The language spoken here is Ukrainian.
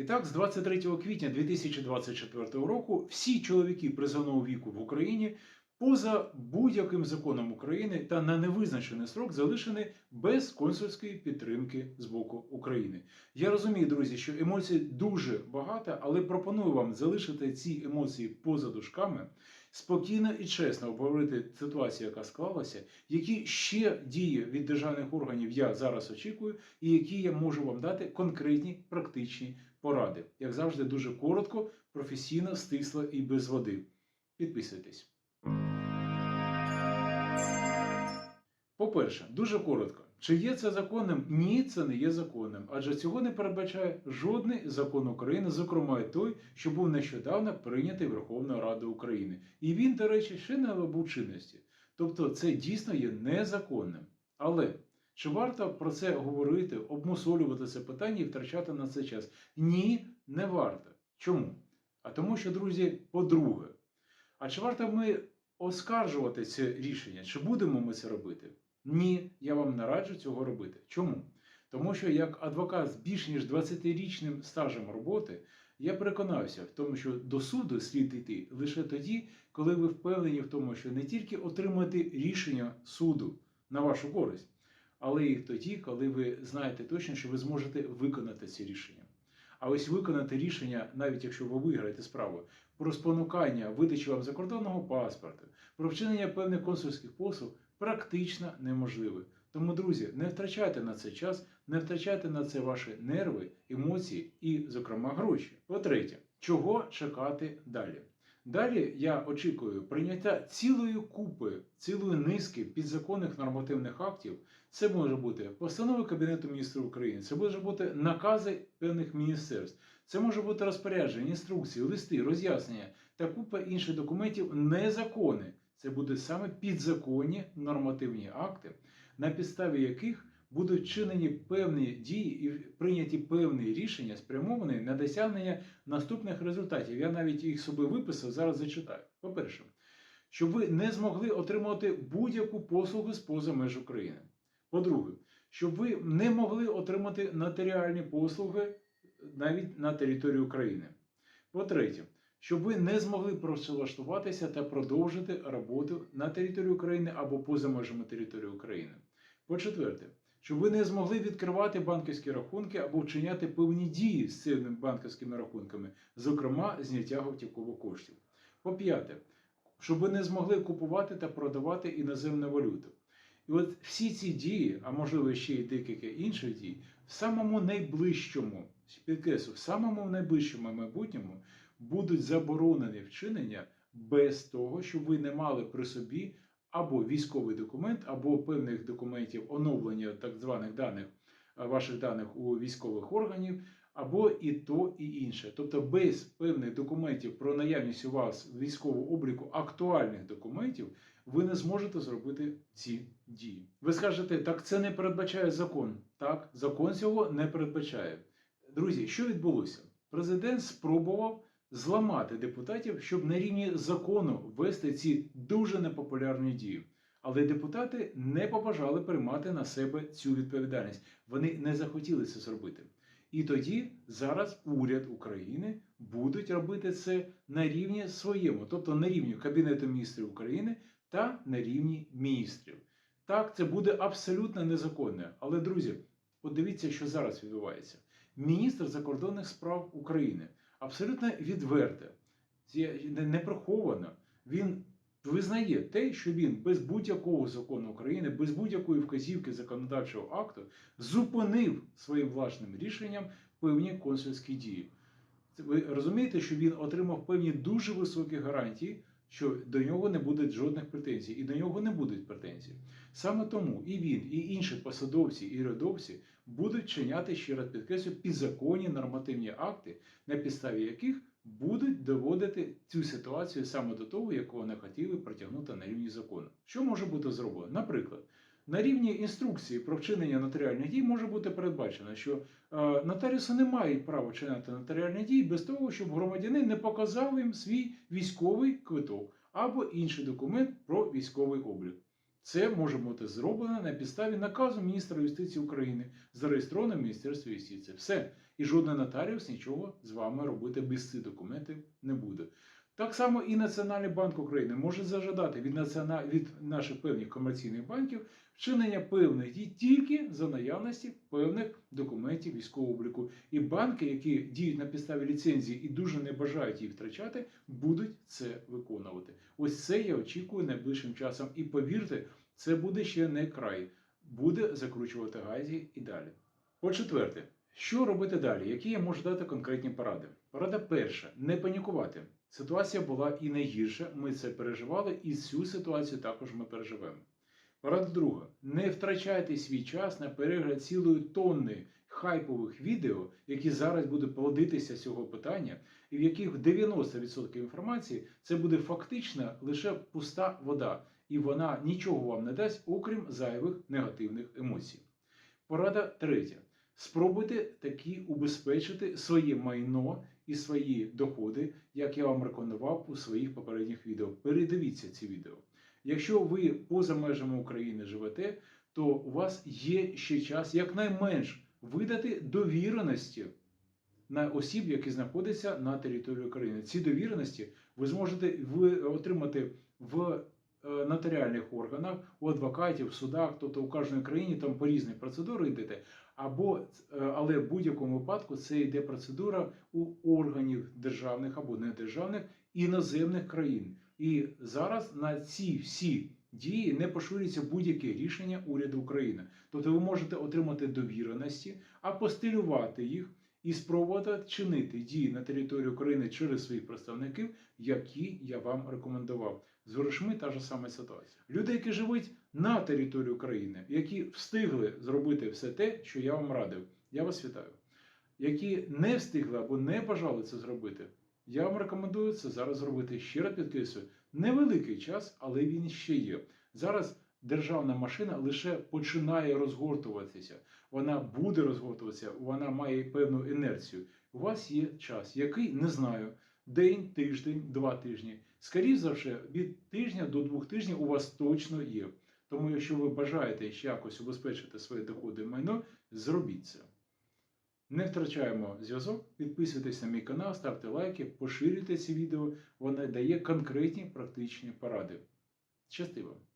І так, з 23 квітня 2024 року всі чоловіки призовного віку в Україні поза будь-яким законом України та на невизначений срок залишені без консульської підтримки з боку України. Я розумію, друзі, що емоцій дуже багато, але пропоную вам залишити ці емоції поза дужками, спокійно і чесно обговорити ситуацію, яка склалася, які ще дії від державних органів я зараз очікую, і які я можу вам дати конкретні практичні поради. Як завжди, дуже коротко, професійно, стисло і без води. Підписуйтесь. По-перше, дуже коротко. Чи є це законним? Ні, це не є законним, адже цього не передбачає жодний закон України, зокрема й той, що був нещодавно прийнятий Верховною Радою України. І він, до речі, ще не набув чинності. Тобто це дійсно є незаконним. Але чи варто про це говорити, обмусолювати це питання і втрачати на це час? Ні, не варто. Чому? А тому, що, друзі, по-друге, а чи варто ми оскаржувати це рішення? Чи будемо ми це робити? Ні, я вам не раджу цього робити. Чому? Тому що як адвокат з більш ніж 20-річним стажем роботи, я переконався в тому, що до суду слід йти лише тоді, коли ви впевнені в тому, що не тільки отримаєте рішення суду на вашу користь, але і тоді, коли ви знаєте точно, що ви зможете виконати ці рішення. А ось виконати рішення, навіть якщо ви виграєте справу, про спонукання видачі вам закордонного паспорту, про вчинення певних консульських послуг практично неможливе. Тому, друзі, не втрачайте на це час, не втрачайте на це ваші нерви, емоції і, зокрема, гроші. По-третє, чого чекати далі? Далі я очікую прийняття цілої купи, цілої низки підзаконних нормативних актів. Це може бути постанови Кабінету міністрів України, це може бути накази певних міністерств, це може бути розпорядження, інструкції, листи, роз'яснення та купа інших документів незаконних. Це будуть саме підзаконні нормативні акти, на підставі яких будуть вчинені певні дії і прийняті певні рішення, спрямовані на досягнення наступних результатів. Я навіть їх собі виписав, зараз зачитаю. По-перше, щоб ви не змогли отримати будь-яку послугу з поза меж України. По-друге, щоб ви не могли отримати нотаріальні послуги навіть на території України. По-третє, щоб ви не змогли працевлаштуватися та продовжити роботу на території України або поза межами території України. По-четверте, щоб ви не змогли відкривати банківські рахунки або вчиняти певні дії з цими банківськими рахунками, зокрема зняття готівкових коштів. По-п'яте, щоб ви не змогли купувати та продавати іноземну валюту. І от всі ці дії, а можливо ще й декілька інших дій, в самому найближчому, підкреслю, в самому найближчому майбутньому будуть заборонені вчинення без того, щоб ви не мали при собі або військовий документ, або певних документів оновлення так званих даних е, ваших даних у військових органів, або і то, і інше. Тобто без певних документів про наявність у вас військового обліку актуальних документів, ви не зможете зробити ці дії. Ви скажете, так це не передбачає закон. Так, закон цього не передбачає. Друзі, що відбулося? Президент спробував зламати депутатів, щоб на рівні закону ввести ці дуже непопулярні дії. Але депутати не побажали приймати на себе цю відповідальність. Вони не захотіли це зробити. І тоді зараз уряд України будуть робити це на рівні своєму, тобто на рівні Кабінету міністрів України та на рівні міністрів. Так, це буде абсолютно незаконне. Але, друзі, подивіться, що зараз відбувається. Міністр закордонних справ України абсолютно відверто, не приховано, він визнає те, що він без будь-якого закону України, без будь-якої вказівки законодавчого акту зупинив своїм власним рішенням певні консульські дії. Ви розумієте, що він отримав певні дуже високі гарантії, що до нього не буде жодних претензій, і до нього не будуть претензій. Саме тому і він, і інші посадовці і рядовці будуть чиняти ще раз підкреслю підзаконні нормативні акти, на підставі яких будуть доводити цю ситуацію саме до того, якого не хотіли протягнути на рівні закону. Що може бути зроблено? Наприклад. На рівні інструкції про вчинення нотаріальних дій може бути передбачено, що е, нотаріуси не мають права чиняти нотаріальні дії без того, щоб громадянин не показав їм свій військовий квиток або інший документ про військовий облік. Це може бути зроблено на підставі наказу міністра юстиції України, зареєстрованого в Міністерстві юстиції. Все. І жодний нотаріус нічого з вами робити без цих документів не буде. Так само і Національний банк України може зажадати від, націона... від наших певних комерційних банків вчинення певних дій тільки за наявності певних документів військового обліку. І банки, які діють на підставі ліцензії і дуже не бажають її втрачати, будуть це виконувати. Ось це я очікую найближчим часом. І повірте, це буде ще не край, буде закручувати гайзі і далі. По-четверте, що робити далі? Які я можу дати конкретні поради? Порада перша не панікувати. Ситуація була і найгірша. Ми це переживали, і цю ситуацію також ми переживемо. Порада друга: не втрачайте свій час на перегляд цілої тонни хайпових відео, які зараз будуть плодитися цього питання, і в яких 90% інформації це буде фактично лише пуста вода, і вона нічого вам не дасть, окрім зайвих негативних емоцій. Порада третя. Спробуйте таки убезпечити своє майно і свої доходи, як я вам рекомендував у своїх попередніх відео. Передивіться ці відео. Якщо ви поза межами України живете, то у вас є ще час якнайменш видати довіреності на осіб, які знаходяться на території України. Ці довіреності ви зможете отримати в нотаріальних органах, у адвокатів, в судах, тобто у кожній країні там по різні процедури йдете. Або, е, але в будь-якому випадку це йде процедура у органів державних або недержавних іноземних країн. І зараз на ці всі дії не поширюється будь-яке рішення уряду України. Тобто ви можете отримати довіреності, апостилювати їх і спробувати чинити дії на території України через своїх представників, які я вам рекомендував. З грошми та ж сама ситуація. Люди, які живуть на території України, які встигли зробити все те, що я вам радив, я вас вітаю. Які не встигли або не бажали це зробити, я вам рекомендую це зараз зробити. Ще раз підкреслюю, невеликий час, але він ще є. Зараз державна машина лише починає розгортуватися. Вона буде розгортуватися, вона має певну інерцію. У вас є час, який не знаю, день, тиждень, два тижні. Скоріше за все, від тижня до двох тижнів у вас точно є. Тому, якщо ви бажаєте ще якось убезпечити свої доходи і майно, зробіть це. Не втрачаємо зв'язок, підписуйтесь на мій канал, ставте лайки, поширюйте ці відео. Воно дає конкретні практичні поради. Щасти вам!